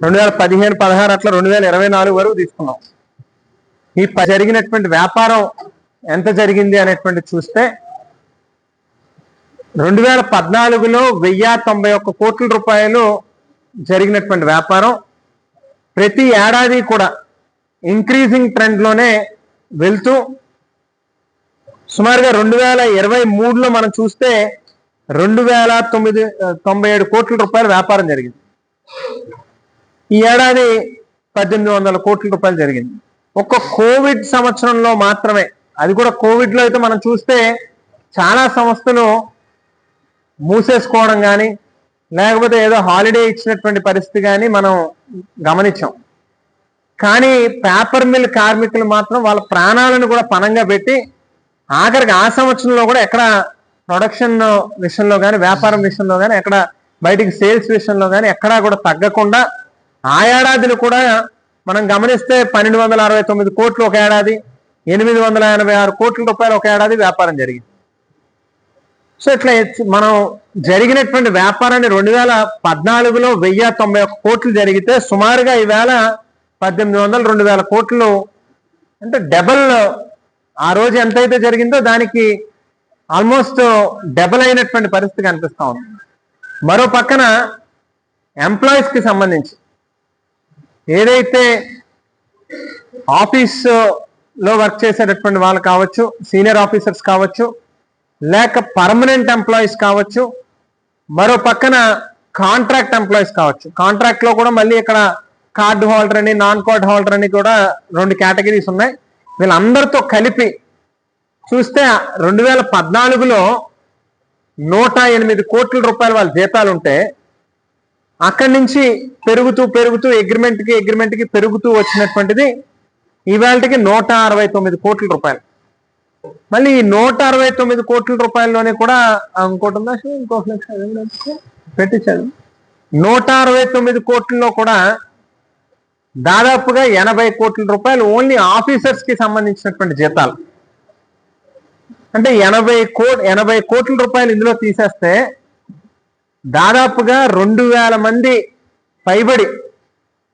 రెండు వేల పదిహేను పదహారు అట్లా రెండు వేల ఇరవై నాలుగు వరకు తీసుకున్నాం. ఈ జరిగినటువంటి వ్యాపారం ఎంత జరిగింది అనేటువంటి చూస్తే రెండు వేల పద్నాలుగులో వెయ్యి తొంభై ఒక్క కోట్ల రూపాయలు జరిగినటువంటి వ్యాపారం. ప్రతి ఏడాది కూడా ఇంక్రీజింగ్ ట్రెండ్లోనే వెళ్తూ సుమారుగా రెండు వేల ఇరవై మూడులో మనం చూస్తే రెండు వేల తొమ్మిది తొంభై ఏడు కోట్ల రూపాయల వ్యాపారం జరిగింది. ఈ ఏడాది పద్దెనిమిది వందల కోట్ల రూపాయలు జరిగింది. ఒక్క కోవిడ్ సంవత్సరంలో మాత్రమే అది కూడా కోవిడ్లో అయితే మనం చూస్తే చాలా సంస్థలు మూసేసుకోవడం కానీ లేకపోతే ఏదో హాలిడే ఇచ్చినటువంటి పరిస్థితి కానీ మనం గమనించాం. కానీ పేపర్ మిల్ కార్మికులు మాత్రం వాళ్ళ ప్రాణాలను కూడా పణంగా పెట్టి ఆఖరికి ఆ సంవత్సరంలో కూడా ఎక్కడ ప్రొడక్షన్ విషయంలో కానీ వ్యాపారం విషయంలో కానీ ఎక్కడ బయటికి సేల్స్ విషయంలో కానీ ఎక్కడా కూడా తగ్గకుండా ఆ ఏడాదిని కూడా మనం గమనిస్తే పన్నెండు వందల అరవై తొమ్మిది కోట్లు ఒక ఏడాది ఎనిమిది వందల ఎనభై ఆరు కోట్ల రూపాయలు ఒక ఏడాది వ్యాపారం జరిగింది. సో ఇట్లా మనం జరిగినటువంటి వ్యాపారాన్ని రెండు వేల పద్నాలుగులో వెయ్యి తొంభై ఒక్క కోట్లు జరిగితే సుమారుగా ఈవేళ పద్దెనిమిది వందలు రెండు వేల కోట్లు అంటే డబల్ ఆ రోజు ఎంతైతే జరిగిందో దానికి ఆల్మోస్ట్ డబల్ అయినటువంటి పరిస్థితి కనిపిస్తా ఉంది. మరో పక్కన ఎంప్లాయీస్కి సంబంధించి ఏదైతే ఆఫీస్లో వర్క్ చేసేటటువంటి వాళ్ళు కావచ్చు సీనియర్ ఆఫీసర్స్ కావచ్చు లేక పర్మనెంట్ ఎంప్లాయీస్ కావచ్చు మరో పక్కన కాంట్రాక్ట్ ఎంప్లాయీస్ కావచ్చు. కాంట్రాక్ట్లో కూడా మళ్ళీ ఇక్కడ కార్డు హోల్డర్ అని నాన్ కార్డ్ హోల్డర్ అని కూడా రెండు కేటగిరీస్ ఉన్నాయి. వీళ్ళందరితో కలిపి చూస్తే రెండు వేల పద్నాలుగులో నూట ఎనిమిది కోట్ల రూపాయలు వాళ్ళ జీతాలు ఉంటే అక్కడి నుంచి పెరుగుతూ పెరుగుతూ అగ్రిమెంట్కి అగ్రిమెంట్కి పెరుగుతూ వచ్చినటువంటిది ఇవాళకి నూట అరవై తొమ్మిది కోట్ల రూపాయలు. మళ్ళీ ఈ నూట అరవై తొమ్మిది కోట్ల రూపాయల్లోనే కూడా ఇంకోటి ఉందా శివ? ఇంకో ఫ్లెక్స్ పెట్టించాడు నూట అరవై తొమ్మిది కోట్లలో కూడా దాదాపుగా ఎనభై కోట్ల రూపాయలు ఓన్లీ ఆఫీసర్స్కి సంబంధించినటువంటి జీతాలు. అంటే ఎనభై కోట్ ఎనభై కోట్ల రూపాయలు ఇందులో తీసేస్తే దాదాపుగా రెండు వేల మంది పైబడి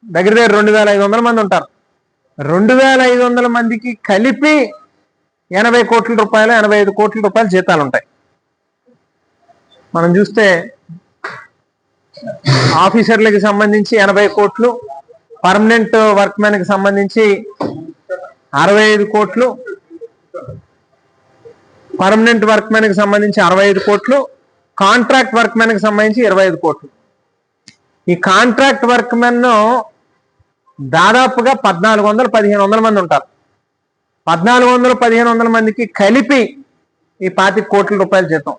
దగ్గర దగ్గర రెండు వేల ఐదు వందల మంది ఉంటారు. రెండు వేల ఐదు వందల మందికి కలిపి ఎనభై కోట్ల రూపాయలు ఎనభై ఐదు కోట్ల రూపాయలు జీతాలు ఉంటాయి. మనం చూస్తే ఆఫీసర్లకి సంబంధించి ఎనభై కోట్లు పర్మనెంట్ వర్క్కి సంబంధించి అరవై ఐదు కోట్లు పర్మనెంట్ వర్క్కి సంబంధించి అరవై ఐదు కోట్లు కాంట్రాక్ట్ వర్క్కి సంబంధించి ఇరవై ఐదు కోట్లు. ఈ కాంట్రాక్ట్ వర్క్ మెన్ దాదాపుగా పద్నాలుగు వందలు పదిహేను వందల మంది ఉంటారు. పద్నాలుగు వందలు పదిహేను వందల మందికి కలిపి ఈ పాతి కోట్ల రూపాయల జీతం.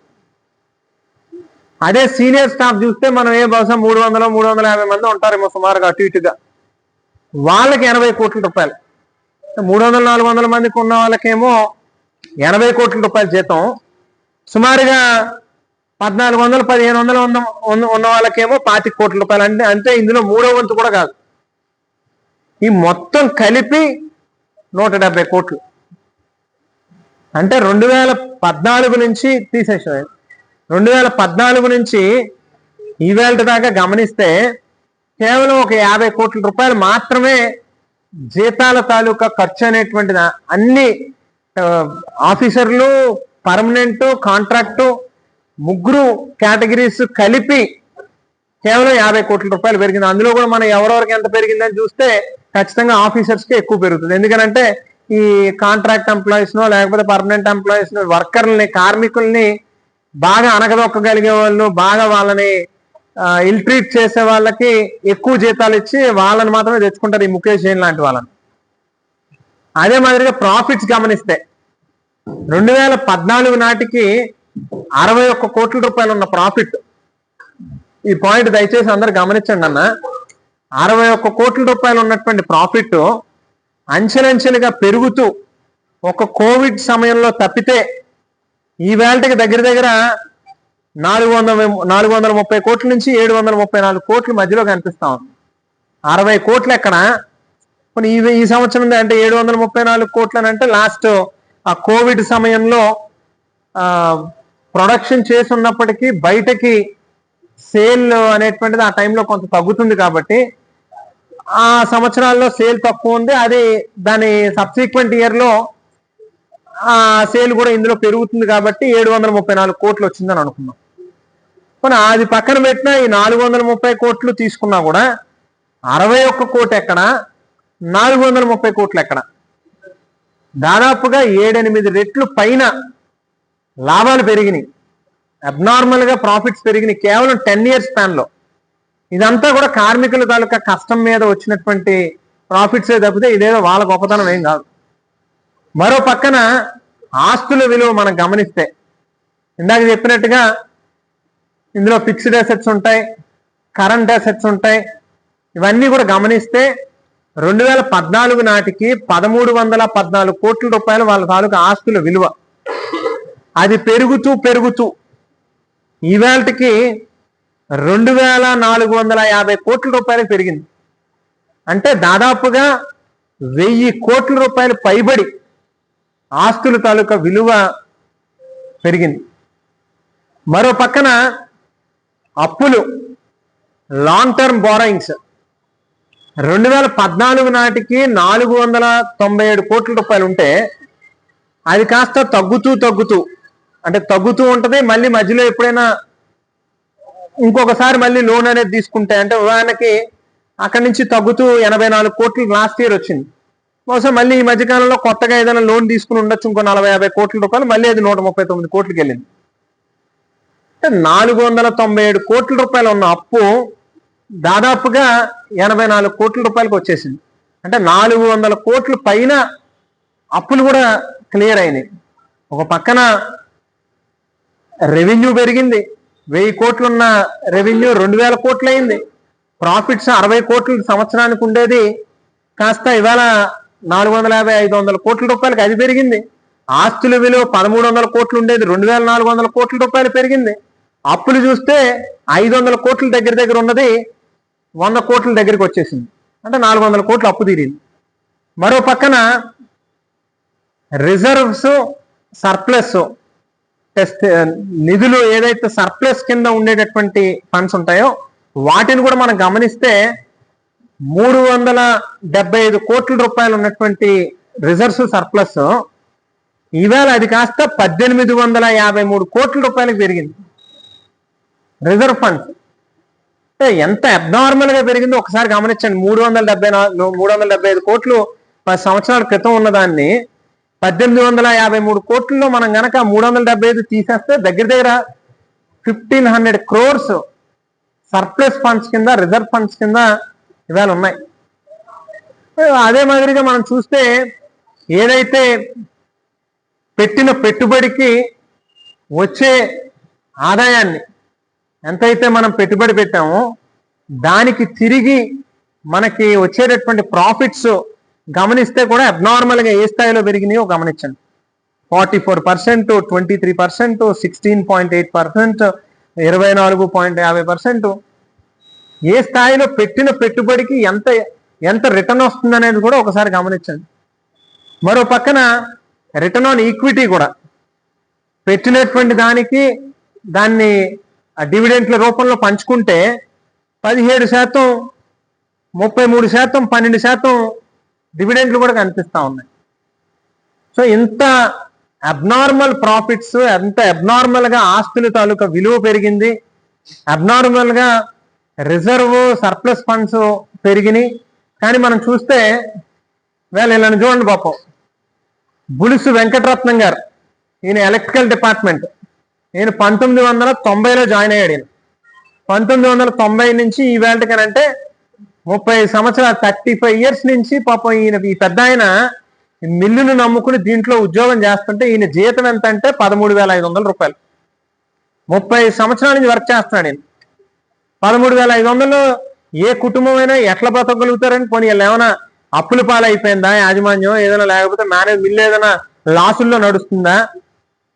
అదే సీనియర్ స్టాఫ్ చూస్తే మనం ఏ బహుశా మూడు వందలు మూడు వందల యాభై మంది ఉంటారేమో సుమారుగా అటు ఇటుగా. వాళ్ళకి ఎనభై కోట్ల రూపాయలు. మూడు వందల నాలుగు వందల మందికి ఉన్న వాళ్ళకేమో ఎనభై కోట్ల రూపాయల జీతం. సుమారుగా పద్నాలుగు వందలు పదిహేను వందలు ఉన్న ఉన్న- ఉన్న వాళ్ళకేమో పాతి కోట్ల రూపాయలు. అంటే అంటే ఇందులో మూడో వంతు కూడా కాదు. ఈ మొత్తం కలిపి నూట డెబ్బై కోట్లు. అంటే రెండు వేల పద్నాలుగు నుంచి తీసేసారు రెండు వేల పద్నాలుగు నుంచి ఈవేళ దాకా గమనిస్తే కేవలం ఒక యాభై కోట్ల రూపాయలు మాత్రమే జీతాల తాలూకా ఖర్చు అనేటువంటిది అన్ని ఆఫీసర్లు పర్మనెంట్ కాంట్రాక్టు ముగ్గురు కేటగిరీస్ కలిపి కేవలం యాభై కోట్ల రూపాయలు పెరిగింది. అందులో కూడా మనం ఎవరెవరికి ఎంత పెరిగిందని చూస్తే ఖచ్చితంగా ఆఫీసర్స్కి ఎక్కువ పెరుగుతుంది. ఎందుకంటే ఈ కాంట్రాక్ట్ ఎంప్లాయీస్నో లేకపోతే పర్మనెంట్ ఎంప్లాయీస్నో వర్కర్లని కార్మికుల్ని బాగా అనగదొక్కగలిగే వాళ్ళు బాగా వాళ్ళని ఇల్ట్రీట్ చేసే వాళ్ళకి ఎక్కువ జీతాలు ఇచ్చి వాళ్ళని మాత్రమే తెచ్చుకుంటారు ఈ ముఖేష్ జైన్ లాంటి వాళ్ళని. అదే మాదిరిగా ప్రాఫిట్స్ గమనిస్తే రెండు వేల పద్నాలుగు నాటికి అరవై ఒక్క కోట్ల రూపాయలు ఉన్న ప్రాఫిట్ ఈ పాయింట్ దయచేసి అందరు గమనించండి అన్న. అరవై ఒక్క కోట్ల రూపాయలు ఉన్నటువంటి ప్రాఫిట్ అంచెలంచెలుగా పెరుగుతూ ఒక కోవిడ్ సమయంలో తప్పితే ఈ వేళకి దగ్గర దగ్గర నాలుగు వందల నాలుగు వందల ముప్పై కోట్ల నుంచి ఏడు వందల ముప్పై నాలుగు కోట్ల మధ్యలో కనిపిస్తా ఉంది. అరవై కోట్లు ఎక్కడ? పోనీ ఈ ఈ సంవత్సరం అంటే ఏడు వందల ముప్పై నాలుగు కోట్లు అని అంటే లాస్ట్ ఆ కోవిడ్ సమయంలో ప్రొడక్షన్ చేసి ఉన్నప్పటికీ బయటకి సేల్ అనేటువంటిది ఆ టైంలో కొంత తగ్గుతుంది కాబట్టి ఆ సంవత్సరాల్లో సేల్ తక్కువ ఉంది. అది దాని సబ్సిక్వెంట్ ఇయర్లో ఆ సేల్ కూడా ఇందులో పెరుగుతుంది కాబట్టి ఏడు వందల ముప్పై నాలుగు కోట్లు వచ్చిందని అనుకున్నాం. కానీ అది పక్కన పెట్టిన ఈ నాలుగు వందల ముప్పై కోట్లు తీసుకున్నా కూడా అరవై ఒక్క కోటి ఎక్కడ? నాలుగు వందల ముప్పై కోట్లు ఎక్కడ? దాదాపుగా ఏడెనిమిది రెట్లు పైన లాభాలు పెరిగినాయి. అబ్నార్మల్గా ప్రాఫిట్స్ పెరిగినాయి. కేవలం టెన్ ఇయర్స్ స్పాన్లో ఇదంతా కూడా కార్మికుల తాలూకా కష్టం మీద వచ్చినటువంటి ప్రాఫిట్స్ తప్పితే ఇదేదో వాళ్ళ గొప్పతనం ఏం కాదు. మరో పక్కన ఆస్తుల విలువ మనం గమనిస్తే ఇందాక చెప్పినట్టుగా ఇందులో ఫిక్స్డ్ అసెట్స్ ఉంటాయి కరెంట్ అసెట్స్ ఉంటాయి. ఇవన్నీ కూడా గమనిస్తే రెండు వేల పద్నాలుగు నాటికి పదమూడు వందల పద్నాలుగు కోట్ల రూపాయలు వాళ్ళ తాలూకా ఆస్తుల విలువ. అది పెరుగుతూ పెరుగుతూ ఈవేళకి రెండు వేల నాలుగు వందల యాభై కోట్ల రూపాయలు పెరిగింది. అంటే దాదాపుగా వెయ్యి కోట్ల రూపాయలు పైబడి ఆస్తుల తాలూకా విలువ పెరిగింది. మరో పక్కన అప్పులు లాంగ్ టర్మ్ బారోయింగ్స్ రెండు వేల పద్నాలుగు నాటికి నాలుగు వందల తొంభై ఏడు కోట్ల రూపాయలు ఉంటే అది కాస్త తగ్గుతూ తగ్గుతూ అంటే తగ్గుతూ ఉంటది మళ్ళీ మధ్యలో ఎప్పుడైనా ఇంకొకసారి మళ్ళీ లోన్ అనేది తీసుకుంటే అంటే ఉదాహరణకి అక్కడి నుంచి తగ్గుతూ ఎనభై నాలుగు కోట్లు లాస్ట్ ఇయర్ వచ్చింది. బహుశా మళ్ళీ ఈ మధ్యకాలంలో కొత్తగా ఏదైనా లోన్ తీసుకుని ఉండొచ్చు ఇంకో నలభై యాభై కోట్ల రూపాయలు మళ్ళీ అది నూట ముప్పై తొమ్మిది కోట్లకి వెళ్ళింది. అంటే నాలుగు వందల తొంభై ఏడు కోట్ల రూపాయలు ఉన్న అప్పు దాదాపుగా ఎనభై నాలుగు కోట్ల రూపాయలకు వచ్చేసింది. అంటే నాలుగు వందల కోట్ల పైన అప్పులు కూడా క్లియర్ అయినాయి. ఒక పక్కన రెవెన్యూ పెరిగింది. వెయ్యి కోట్లున్న రెవెన్యూ రెండు వేల కోట్లు అయింది ప్రాఫిట్స్ అరవై కోట్లు సంవత్సరానికి ఉండేది. కాస్త ఇవాళ నాలుగు వందల యాభై ఐదు వందల కోట్ల రూపాయలకి అది పెరిగింది. ఆస్తుల విలువ పదమూడు వందల కోట్లు ఉండేది. రెండు వేల నాలుగు వందల కోట్ల రూపాయలు పెరిగింది. అప్పులు చూస్తే ఐదు వందల కోట్ల దగ్గర దగ్గర ఉన్నది. వంద కోట్ల దగ్గరికి వచ్చేసింది. అంటే నాలుగు వందల కోట్లు అప్పు తీరింది. మరో పక్కన రిజర్వ్స్ సర్ప్లస్ టెస్ట్ uh, నిధులు ఏదైతే సర్ప్లస్ కింద ఉండేటటువంటి ఫండ్స్ ఉంటాయో వాటిని కూడా మనం గమనిస్తే మూడు వందల డెబ్బై ఐదు కోట్ల రూపాయలు ఉన్నటువంటి రిజర్వ్స్ సర్ప్లస్ ఈవేళ అది కాస్త పద్దెనిమిది వందల యాభై మూడు కోట్ల రూపాయలకు పెరిగింది. రిజర్వ్ ఫండ్స్ అంటే ఎంత అబ్నార్మల్గా పెరిగిందో ఒకసారి గమనించండి. మూడు వందల డెబ్బై నాలుగు మూడు వందల డెబ్బై ఐదు కోట్లు పది సంవత్సరాల క్రితం ఉన్నదాన్ని పద్దెనిమిది వందల యాభై మూడు కోట్లలో మనం గనక మూడు వందల డెబ్బై ఐదు తీసేస్తే దగ్గర దగ్గర fifteen hundred crores surplus funds కింద రిజర్వ్ ఫండ్స్ కింద ఇవాళ ఉన్నాయి. అదే మాదిరిగా మనం చూస్తే ఏదైతే పెట్టిన పెట్టుబడికి వచ్చే ఆదాయాన్ని ఎంతైతే మనం పెట్టుబడి పెట్టామో దానికి తిరిగి మనకి వచ్చేటటువంటి ప్రాఫిట్స్ గమనిస్తే కూడా అబ్నార్మల్గా ఏ స్థాయిలో పెరిగినాయో గమనించండి. Forty four percent twenty three percent sixteen point eight percent ఇరవై నాలుగు పాయింట్ యాభై పర్సెంట్ ఏ స్థాయిలో పెట్టిన పెట్టుబడికి ఎంత ఎంత రిటర్న్ వస్తుంది అనేది కూడా ఒకసారి గమనించండి. మరో పక్కన రిటర్న్ ఆన్ ఈక్విటీ కూడా. పెట్టినటువంటి దానికి దాన్ని డివిడెంట్ల రూపంలో పంచుకుంటే పదిహేడు శాతం ముప్పై మూడు శాతం పన్నెండు శాతం డివిడెంట్లు కూడా కనిపిస్తూ ఉన్నాయి. సో ఇంత అబ్నార్మల్ ప్రాఫిట్స్ ఎంత అబ్నార్మల్గా ఆస్తుల తాలూకా విలువ పెరిగింది. అబ్నార్మల్గా రిజర్వ్ సర్ప్లస్ ఫండ్స్ పెరిగినాయి. కానీ మనం చూస్తే వేళ ఇలా చూడండి పాపం. బులుసు వెంకటరత్నం గారు ఈయన ఎలక్ట్రికల్ డిపార్ట్మెంట్. నేను పంతొమ్మిది వందల తొంభైలో జాయిన్ అయ్యాడు ఈయన. పంతొమ్మిది వందల తొంభై నుంచి ఈ వేళకనంటే ముప్పై సంవత్సరాలు థర్టీ ఫైవ్ ఇయర్స్ నుంచి పాపం ఈయన ఈ పెద్ద ఆయన మిల్లును నమ్ముకుని దీంట్లో ఉద్యోగం చేస్తుంటే ఈయన జీతం ఎంత అంటే పదమూడు వేల ఐదు వందల రూపాయలు. ముప్పై సంవత్సరాల నుంచి వర్క్ చేస్తున్నాడు ఈయన. పదమూడు వేల ఐదు వందలు ఏ కుటుంబం అయినా ఎట్లా బతకగలుగుతారని పోనీ ఏమైనా అప్పుల పాలైపోయిందా యాజమాన్యం ఏదైనా లేకపోతే మేనేజ్ మిల్లు ఏదైనా లాసుల్లో నడుస్తుందా?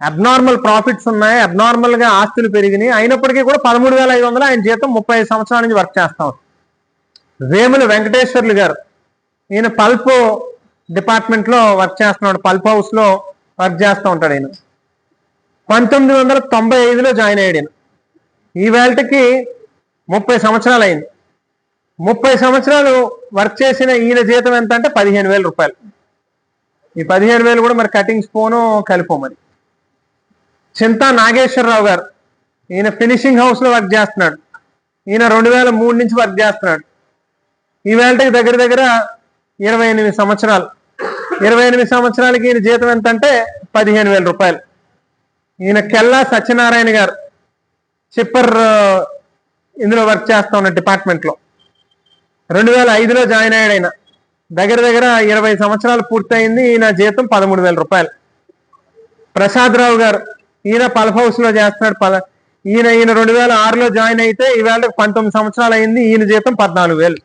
అబ్నార్మల్ ప్రాఫిట్స్ ఉన్నాయి అబ్నార్మల్గా ఆస్తులు పెరిగినాయి. అయినప్పటికీ కూడా పదమూడు వేల ఐదు వందలు ఆయన జీతం ముప్పై ఐదు సంవత్సరాల నుంచి వర్క్ చేస్తాం వేముల వెంకటేశ్వర్లు గారు. ఈయన పల్ప్ డిపార్ట్మెంట్లో వర్క్ చేస్తున్నాడు. పల్ప్ హౌస్లో వర్క్ చేస్తూ ఉంటాడు ఈయన. పంతొమ్మిది వందల తొంభై ఐదులో జాయిన్ అయ్యాడు ఈయన. ఈ వేళకి ముప్పై సంవత్సరాలు అయింది. ముప్పై సంవత్సరాలు వర్క్ చేసిన ఈయన జీతం ఎంత అంటే పదిహేను వేల రూపాయలు. ఈ పదిహేను వేలు కూడా మరి కటింగ్స్ పోను కలిపోమని చింతా నాగేశ్వరరావు గారు. ఈయన ఫినిషింగ్ హౌస్లో వర్క్ చేస్తున్నాడు. ఈయన రెండు వేల మూడు నుంచి వర్క్ చేస్తున్నాడు. ఈ దగ్గర దగ్గర ఇరవై ఎనిమిది సంవత్సరాలు. ఇరవై ఎనిమిది సంవత్సరాలకి ఈయన జీతం ఎంత అంటే పదిహేను వేల రూపాయలు. ఈయన కెల్లా సత్యనారాయణ గారు చిప్పర్ ఇందులో వర్క్ చేస్తా ఉన్న డిపార్ట్మెంట్లో. రెండు వేల ఐదులో జాయిన్ అయ్యాడు ఆయన దగ్గర దగ్గర ఇరవై సంవత్సరాలు పూర్తయింది ఈయన జీతం పదమూడు వేల రూపాయలు. ప్రసాద్ రావు గారు ఈయన పల్ఫ్ హౌస్లో చేస్తున్నాడు పల ఈయన ఈయన రెండు వేల ఆరులో జాయిన్ అయితే ఈవేళ పంతొమ్మిది సంవత్సరాలు అయింది ఈయన జీతం పద్నాలుగు వేలు.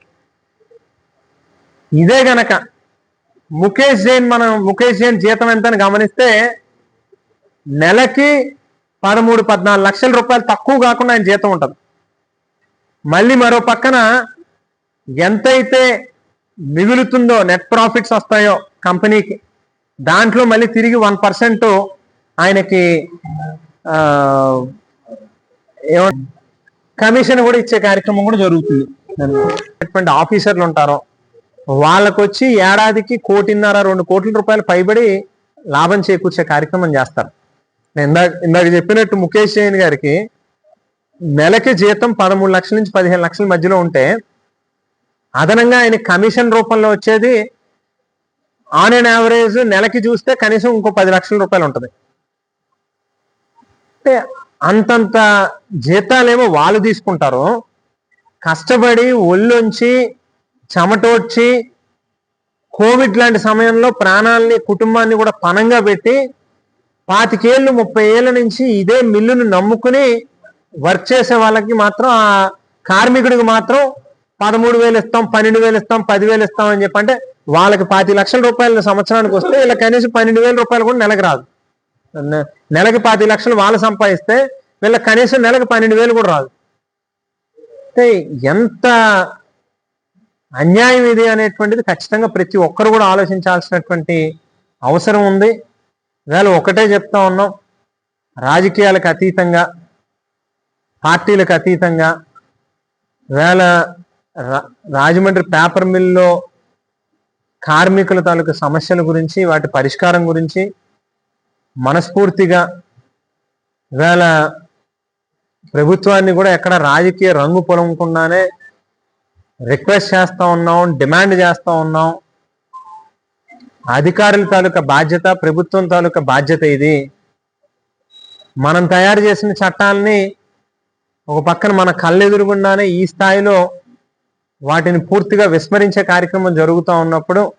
ఇదే గనక ముఖేష్ జైన్ మనం ముఖేష్ జైన్ జీతం ఎంత అని గమనిస్తే నెలకి పదమూడు పద్నాలుగు లక్షల రూపాయలు తక్కువ కాకుండా ఆయన జీతం ఉంటుంది. మళ్ళీ మరో పక్కన ఎంతైతే మిగులుతుందో నెట్ ప్రాఫిట్స్ వస్తాయో కంపెనీకి దాంట్లో మళ్ళీ తిరిగి వన్ పర్సెంట్ ఆయనకి కమిషన్ కూడా ఇచ్చే కార్యక్రమం కూడా జరుగుతుంది. ఆఫీసర్లు ఉంటారో వాళ్ళకు వచ్చి ఏడాదికి కోటిన్నర రెండు కోట్ల రూపాయలు పైబడి లాభం చేకూర్చే కార్యక్రమం చేస్తారు. నేను ఇందాక ఇందాక చెప్పినట్టు ముఖేష్ జైన్ గారికి నెలకి జీతం పదమూడు లక్షల నుంచి పదిహేను లక్షల మధ్యలో ఉంటే అదనంగా ఆయన కమిషన్ రూపంలో వచ్చేది ఆన్ అండ్ యావరేజ్ నెలకి చూస్తే కనీసం ఇంకో పది లక్షల రూపాయలు ఉంటుంది. అంటే అంతంత జీతాలేమో వాళ్ళు తీసుకుంటారు. కష్టపడి ఒళ్ళొంచి చెమటోడ్చి కోవిడ్ లాంటి సమయంలో ప్రాణాలని కుటుంబాన్ని కూడా పనంగా పెట్టి పాతికేళ్ళు ముప్పై ఏళ్ళ నుంచి ఇదే మిల్లును నమ్ముకుని వర్క్ చేసే వాళ్ళకి మాత్రం ఆ కార్మికుడికి మాత్రం పదమూడు వేలు ఇస్తాం పన్నెండు వేలు ఇస్తాం పదివేలు ఇస్తాం అని చెప్పి అంటే వాళ్ళకి పాతి లక్షల రూపాయలు సంవత్సరానికి వస్తే ఇలా కనీసం పన్నెండు వేల రూపాయలు కూడా నెలకు రాదు. నెలకి పాతి లక్షలు వాళ్ళు సంపాదిస్తే వీళ్ళకి కనీసం నెలకు పన్నెండు వేలు కూడా రాదు. అంటే ఎంత అన్యాయం ఇది అనేటువంటిది ఖచ్చితంగా ప్రతి ఒక్కరు కూడా ఆలోచించాల్సినటువంటి అవసరం ఉంది. వేళ ఒకటే చెప్తా ఉన్నాం. రాజకీయాలకు అతీతంగా పార్టీలకు అతీతంగా వేళ రా- రాజమండ్రి పేపర్ మిల్లో కార్మికుల తాలూకు సమస్యల గురించి వాటి పరిష్కారం గురించి మనస్ఫూర్తిగా వేళ ప్రభుత్వాన్ని కూడా ఎక్కడ రాజకీయ రంగు పొలంకుండానే రిక్వెస్ట్ చేస్తూ ఉన్నాం డిమాండ్ చేస్తూ ఉన్నాం. అధికారుల తాలూకా బాధ్యత ప్రభుత్వం తాలూకా బాధ్యత ఇది. మనం తయారు చేసిన చట్టాలని ఒక పక్కన మన కళ్ళెదురుగుండానే ఈ స్థాయిలో వాటిని పూర్తిగా విస్మరించే కార్యక్రమం జరుగుతూ ఉన్నప్పుడు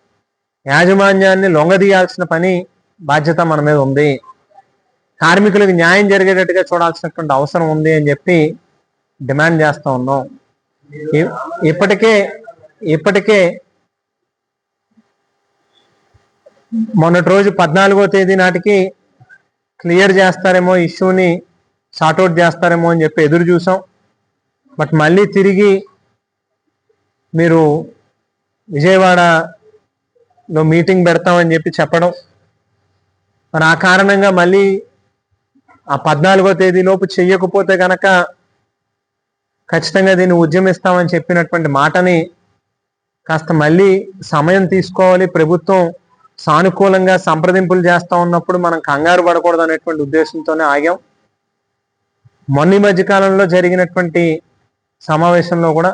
యాజమాన్యాన్ని లొంగదీయాల్సిన పని బాధ్యత మన మీద ఉంది. కార్మికులకు న్యాయం జరిగేటట్టుగా చూడాల్సినటువంటి అవసరం ఉంది అని చెప్పి డిమాండ్ చేస్తూ ఉన్నాం. ఇప్పటికే ఇప్పటికే మొన్నటి రోజు పద్నాలుగో తేదీ నాటికి క్లియర్ చేస్తారేమో ఇష్యూని షార్ట్అవుట్ చేస్తారేమో అని చెప్పి ఎదురు చూసాం. బట్ మళ్ళీ తిరిగి మీరు విజయవాడలో మీటింగ్ పెడతామని చెప్పి చెప్పడం. మరి ఆ కారణంగా మళ్ళీ ఆ పద్నాలుగో తేదీలోపు చెయ్యకపోతే కనుక ఖచ్చితంగా దీన్ని ఉద్యమిస్తామని చెప్పినటువంటి మాటని కాస్త మళ్ళీ సమయం తీసుకోవాలి. ప్రభుత్వం సానుకూలంగా సంప్రదింపులు చేస్తా ఉన్నప్పుడు మనం కంగారు పడకూడదు అనేటువంటి ఉద్దేశంతోనే ఆగాం. మొన్న మధ్య కాలంలో జరిగినటువంటి సమావేశంలో కూడా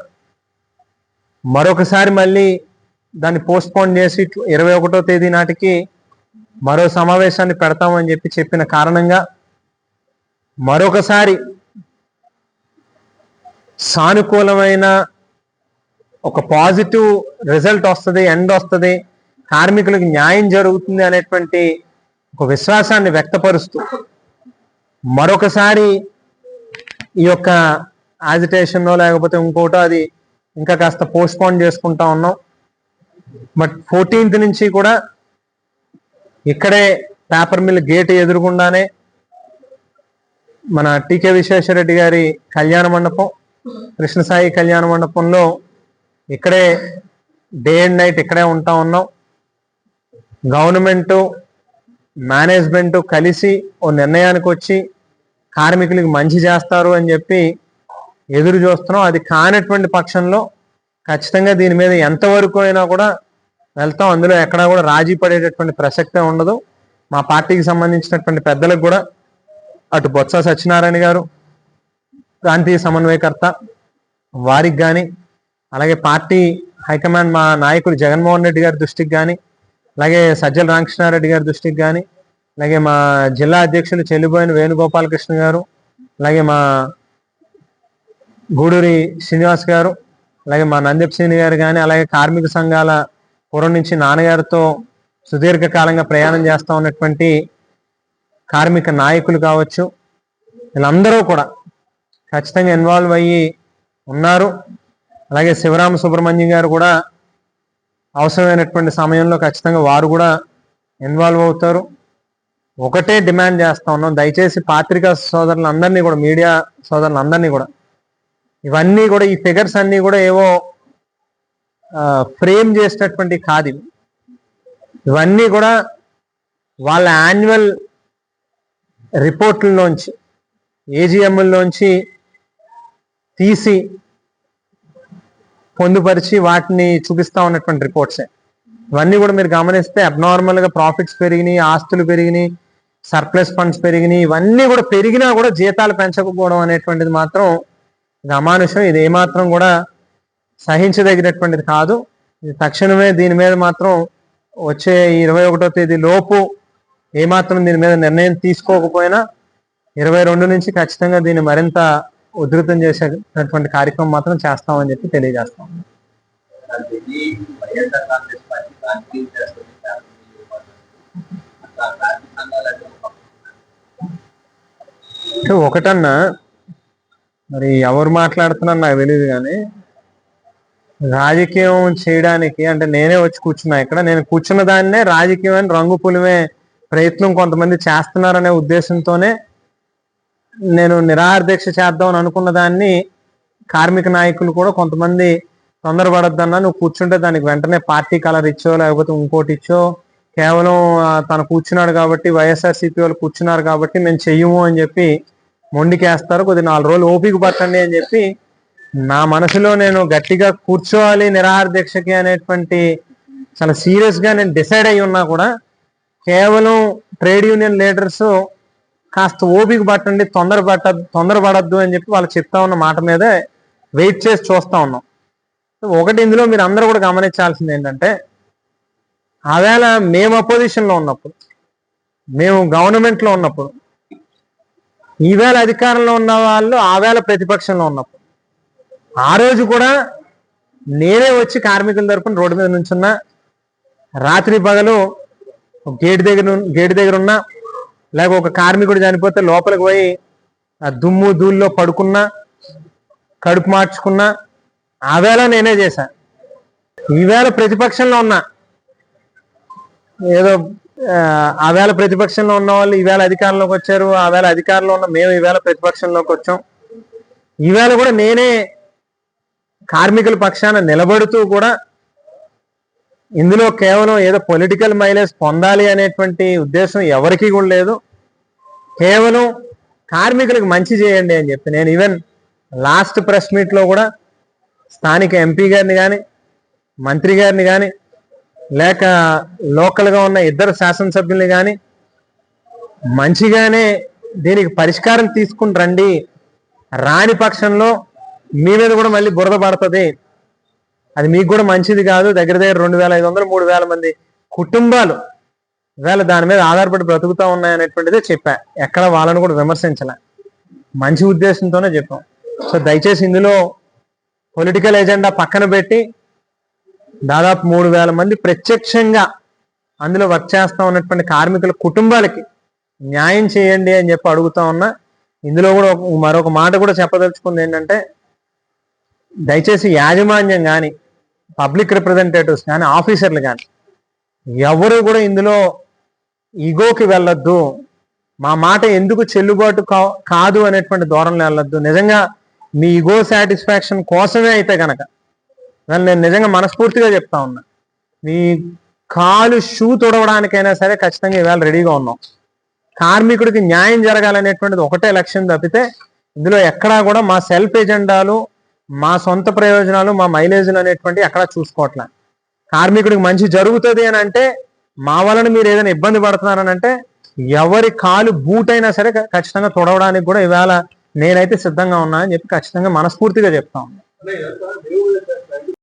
మరొకసారి మళ్ళీ దాన్ని పోస్ట్పోన్ చేసి ఇరవై ఒకటో తేదీ నాటికి మరో సమావేశాన్ని పెడతామని చెప్పి చెప్పిన కారణంగా మరొకసారి సానుకూలమైన ఒక పాజిటివ్ రిజల్ట్ వస్తుంది ఎండ్ వస్తుంది కార్మికులకు న్యాయం జరుగుతుంది అనేటువంటి ఒక విశ్వాసాన్ని వ్యక్తపరుస్తూ మరొకసారి ఈ యొక్క యాజిటేషన్లో లేకపోతే ఇంకోటో అది ఇంకా కాస్త పోస్ట్పోన్ చేసుకుంటా ఉన్నాం. బట్ ఫోర్టీన్త్ నుంచి కూడా ఇక్కడే పేపర్ మిల్ గేట్ ఎదురుగుండానే మన టీకే విశ్వేశ్వరరెడ్డి గారి కళ్యాణ మండపం కృష్ణసాయి కళ్యాణ మండపంలో ఇక్కడే డే అండ్ నైట్ ఇక్కడే ఉంటా ఉన్నాం. గవర్నమెంటు మేనేజ్మెంట్ కలిసి ఓ నిర్ణయానికి వచ్చి కార్మికులకి మంచి చేస్తారు అని చెప్పి ఎదురు చూస్తున్నాం. అది కానటువంటి పక్షంలో ఖచ్చితంగా దీని మీద ఎంతవరకు అయినా కూడా వెళ్తాం. అందులో ఎక్కడా కూడా రాజీ పడేటటువంటి ప్రసక్తే ఉండదు. మా పార్టీకి సంబంధించినటువంటి పెద్దలకు కూడా అటు బొత్స సత్యనారాయణ గారు ప్రాంతీయ సమన్వయకర్త వారికి కానీ అలాగే పార్టీ హైకమాండ్ మా నాయకుడు జగన్మోహన్ రెడ్డి గారి దృష్టికి కానీ అలాగే సజ్జల రామకృష్ణారెడ్డి గారి దృష్టికి కానీ అలాగే మా జిల్లా అధ్యక్షులు చెల్లిపోయిన వేణుగోపాలకృష్ణ గారు అలాగే మా గూడూరి శ్రీనివాస్ గారు అలాగే మా నందీప్ సింగ్ గారు కానీ అలాగే కార్మిక సంఘాల పూర్వం నుంచి నాన్నగారితో సుదీర్ఘకాలంగా ప్రయాణం చేస్తూ ఉన్నటువంటి కార్మిక నాయకులు కావచ్చు వీళ్ళందరూ కూడా ఖచ్చితంగా ఇన్వాల్వ్ అయ్యి ఉన్నారు. అలాగే శివరామ సుబ్రహ్మణ్యం గారు కూడా అవసరమైనటువంటి సమయంలో ఖచ్చితంగా వారు కూడా ఇన్వాల్వ్ అవుతారు. ఒకటే డిమాండ్ చేస్తా ఉన్నాం. దయచేసి పాత్రికా సోదరులందరినీ కూడా మీడియా సోదరులందరినీ కూడా. ఇవన్నీ కూడా ఈ ఫిగర్స్ అన్నీ కూడా ఏవో ఫ్రేమ్ చేసినటువంటి కాదు ఇవన్నీ కూడా వాళ్ళ యాన్యువల్ రిపోర్ట్లలోంచి ఏజిఎంలోంచి తీసి పొందుపరిచి వాటిని చూపిస్తా ఉన్నటువంటి రిపోర్ట్సే ఇవన్నీ కూడా మీరు గమనిస్తే అబ్నార్మల్గా ప్రాఫిట్స్ పెరిగినాయి ఆస్తులు పెరిగినాయి సర్ప్లస్ ఫండ్స్ పెరిగినాయి ఇవన్నీ కూడా పెరిగినా కూడా జీతాలు పెంచకపోవడం అనేటువంటిది మాత్రం ఇది అమానుషం ఇది ఏమాత్రం కూడా సహించదగినటువంటిది కాదు. ఇది తక్షణమే దీని మీద మాత్రం వచ్చే ఇరవై ఒకటో తేదీ లోపు ఏమాత్రం దీని మీద నిర్ణయం తీసుకోకపోయినా ఇరవై రెండు నుంచి ఖచ్చితంగా దీన్ని మరింత ఉధృతం చేసేటటువంటి కార్యక్రమం మాత్రం చేస్తామని చెప్పి తెలియజేస్తాం. ఒకటన్నా మరి ఎవరు మాట్లాడుతున్నారు నాకు తెలియదు కానీ రాజకీయం చేయడానికి అంటే నేనే వచ్చి కూర్చున్నా ఇక్కడ నేను కూర్చున్న దాన్నే రాజకీయం అని రంగు పులిమే ప్రయత్నం కొంతమంది చేస్తున్నారనే ఉద్దేశంతోనే నేను నిరాహార దీక్ష చేద్దామని అనుకున్న దాన్ని కార్మిక నాయకులు కూడా కొంతమంది తొందరపడద్దన్నా నువ్వు కూర్చుంటే దానికి వెంటనే పార్టీ కలర్ ఇచ్చో లేకపోతే ఇంకోటి ఇచ్చో. కేవలం తను కూర్చున్నాడు కాబట్టి వైఎస్ఆర్సీపీ వాళ్ళు కూర్చున్నారు కాబట్టి మేము చెయ్యము అని చెప్పి మొండికేస్తారు. కొద్ది నాలుగు రోజులు ఓపిక పట్టండి అని చెప్పి నా మనసులో నేను గట్టిగా కూర్చోవాలి నిరాహార దీక్షకి అనేటువంటి చాలా సీరియస్గా నేను డిసైడ్ అయి ఉన్నా కూడా కేవలం ట్రేడ్ యూనియన్ లీడర్స్ కాస్త ఓపిక పట్టండి తొందర పట్ట తొందర పడద్దు అని చెప్పి వాళ్ళు చెప్తా ఉన్న మాట మీదే వెయిట్ చేసి చూస్తా ఉన్నాం. ఒకటి ఇందులో మీరు అందరూ కూడా గమనించాల్సింది ఏంటంటే ఆవేళ మేము అపోజిషన్లో ఉన్నప్పుడు మేము గవర్నమెంట్లో ఉన్నప్పుడు ఈవేళ అధికారంలో ఉన్న వాళ్ళు ఆవేళ ప్రతిపక్షంలో ఉన్నప్పుడు ఆ రోజు కూడా నేనే వచ్చి కార్మికుల తరపున రోడ్డు మీద నుంచున్నా రాత్రి పగలు గేట్ దగ్గర ఉన్- గేట్ దగ్గర ఉన్నా లేక ఒక కార్మికుడు చనిపోతే లోపలికి పోయి ఆ దుమ్ము ధూళిలో పడుకున్నా కడుపు మార్చుకున్నా ఆవేళ నేనే చేశా. ఈవేళ ప్రతిపక్షంలో ఉన్నా. ఏదో ఆ, ఆవేళ ప్రతిపక్షంలో ఉన్న వాళ్ళు ఈవేళ అధికారంలోకి వచ్చారు ఆవేళ అధికారంలో ఉన్న మేము ఈవేళ ప్రతిపక్షంలోకి వచ్చాం. ఈవేళ కూడా నేనే కార్మికుల పక్షాన నిలబడుతూ కూడా ఇందులో కేవలం ఏదో పొలిటికల్ మైలేజ్ పొందాలి అనేటువంటి ఉద్దేశం ఎవరికీ కూడా లేదు. కేవలం కార్మికులకు మంచి చేయండి అని చెప్పి నేను ఈవెన్ లాస్ట్ ప్రెస్ మీట్లో కూడా స్థానిక ఎంపీ గారిని కానీ మంత్రి గారిని కానీ లేక లోకల్గా ఉన్న ఇద్దరు శాసనసభ్యుల్ని కానీ మంచిగానే దీనికి పరిష్కారం తీసుకుని రండి. రాని పక్షంలో మీ మీద కూడా మళ్ళీ బురద పడుతుంది. అది మీకు కూడా మంచిది కాదు. దగ్గర దగ్గర రెండు వేల ఐదు వందలు మూడు వేల మంది కుటుంబాలు వేళ దాని మీద ఆధారపడి బ్రతుకుతా ఉన్నాయనేటువంటిదే చెప్పా. ఎక్కడ వాళ్ళని కూడా విమర్శించలే. మంచి ఉద్దేశంతోనే చెప్పాం. సో దయచేసి ఇందులో పొలిటికల్ ఎజెండా పక్కన పెట్టి దాదాపు మూడు వేల మంది ప్రత్యక్షంగా అందులో వర్క్ చేస్తా ఉన్నటువంటి కార్మికుల కుటుంబాలకి న్యాయం చేయండి అని చెప్పి అడుగుతా ఉన్నా. ఇందులో కూడా మరొక మాట కూడా చెప్పదలుచుకుంది ఏంటంటే దయచేసి యాజమాన్యం కానీ పబ్లిక్ రిప్రజెంటేటివ్స్ కానీ ఆఫీసర్లు కానీ ఎవరు కూడా ఇందులో ఈగోకి వెళ్ళొద్దు. మా మాట ఎందుకు చెల్లుబాటు కా- కాదు అనేటువంటి ధోరణిలో వెళ్ళొద్దు. నిజంగా మీ ఈగో సాటిస్ఫాక్షన్ కోసమే అయితే కనుక నేను నిజంగా మనస్ఫూర్తిగా చెప్తా ఉన్నా. మీ కాలు షూ తొడవడానికైనా సరే ఖచ్చితంగా ఇవాళ రెడీగా ఉన్నాం. కార్మికుడికి న్యాయం జరగాలనేటువంటిది ఒకటే లక్ష్యం తప్పితే ఇందులో ఎక్కడా కూడా మా సెల్ఫ్ ఎజెండాలు మా సొంత ప్రయోజనాలు మా మైలేజీలు అనేటువంటి ఎక్కడ చూసుకోవట్లే. కార్మికుడికి మంచి జరుగుతుంది అని అంటే మా వలన మీరు ఏదైనా ఇబ్బంది పడుతున్నారని అంటే ఎవరి కాలు బూట్ అయినా సరే ఖచ్చితంగా తొడవడానికి కూడా ఇవాళ నేనైతే సిద్ధంగా ఉన్నా అని చెప్పి ఖచ్చితంగా మనస్ఫూర్తిగా చెప్తా ఉన్నాను